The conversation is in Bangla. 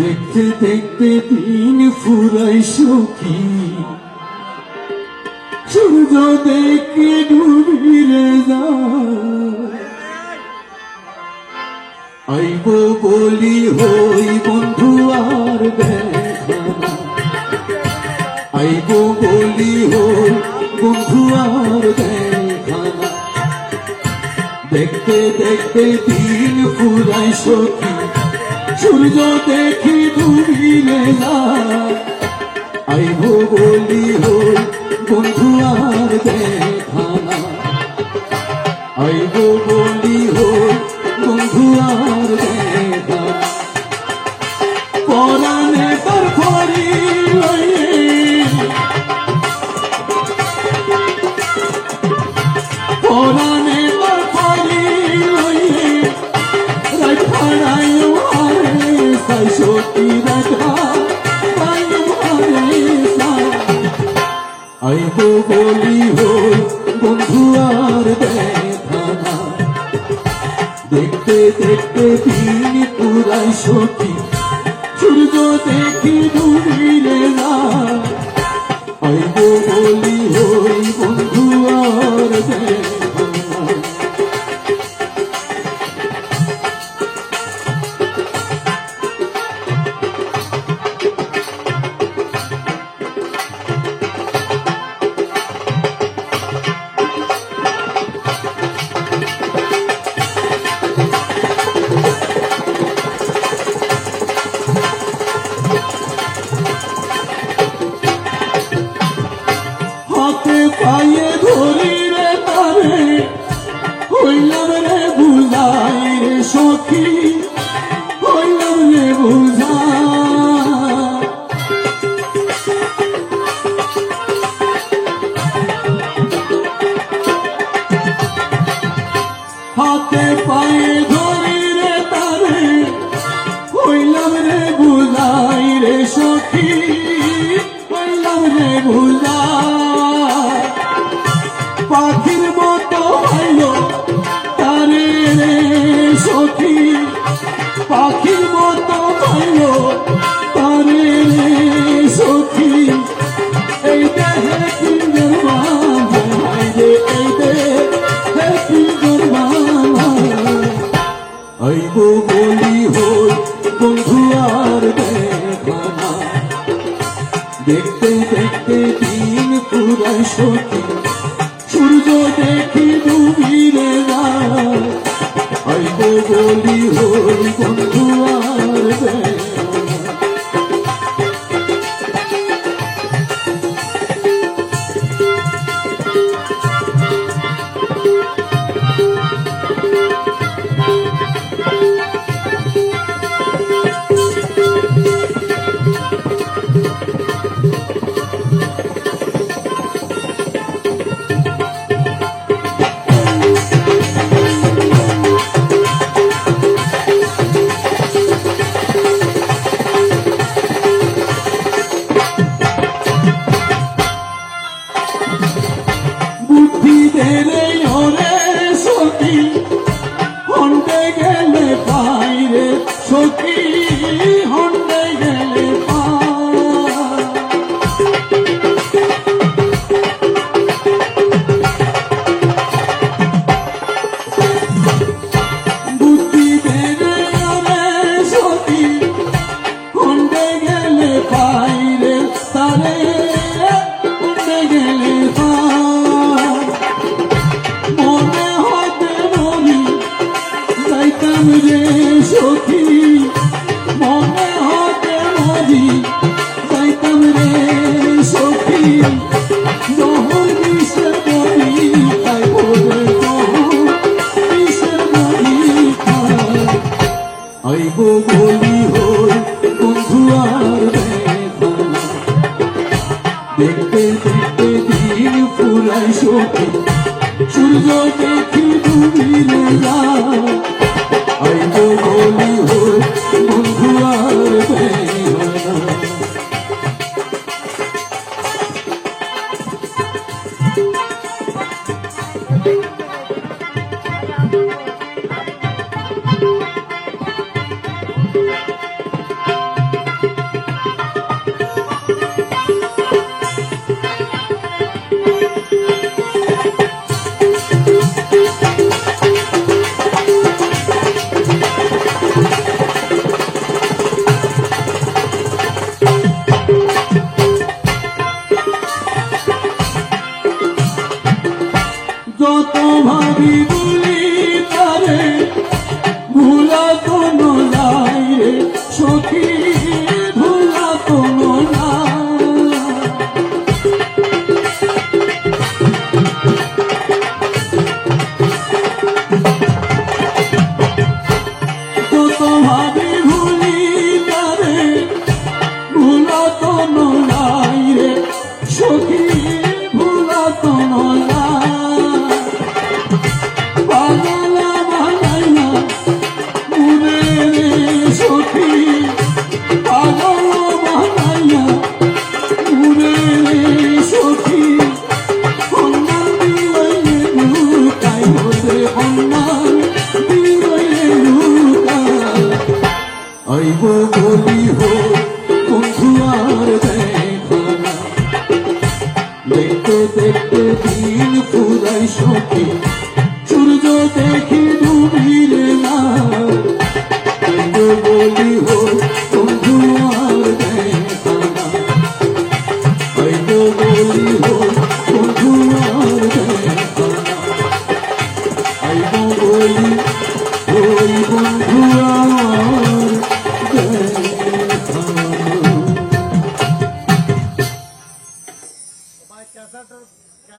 দেখতে দেখতে দিন ফুরাই সখী। সূর্য দেখে ডুবিরে আইব বলি হই বন্ধু আর আইব বলি হই বন্ধু আর দেখা দেখতে দেখতে দিন ফুরাই সখী। সূর্য দেখি ডুবিলে না। আইব বলি হই, বন্ধু আর দেখা না। আইব বলি হই, বন্ধু আর দেখা পরাণে তোর খড়ি লইয়ে আইব বলি হই বন্ধু আর দেখতে দেখতে তিনি পুরাই সখী সখী হইলাম রে বুঝাই হাতে পায়ে ধরি রে তারে হইলাম রে বুঝাই রে সখী, হইলাম রে বুঝাই পাখির দেখতে দেখতে দিন পুরাই সখী। সূর্য দেখি ডুবিলে না হয়তো বলি হই বন্ধু আর যত ভাবি বলি তারে ভুলা কোনো হইব বলি হো, বন্ধু আর দেখো না। দেখতে দেখতে দিন পুরাই সখী, সূর্য দেখি ডুবিলে না। হইব বলি হো, বন্ধু আর দেখো না। হইব বলি হো, বন্ধু আর দেখো না। হইব বলি হইব বন্ধু